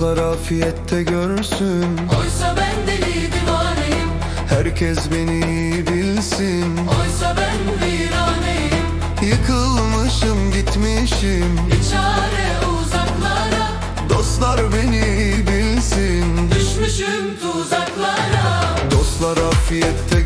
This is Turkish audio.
Dostlar afiyette görsün. Oysa ben deli divaneyim. Herkes beni bilsin. Oysa ben viraneyim. Yıkılmışım gitmişim. Bir çare uzaklara. Dostlar beni bilsin. Düşmüşüm tuzaklara. Dostlar afiyette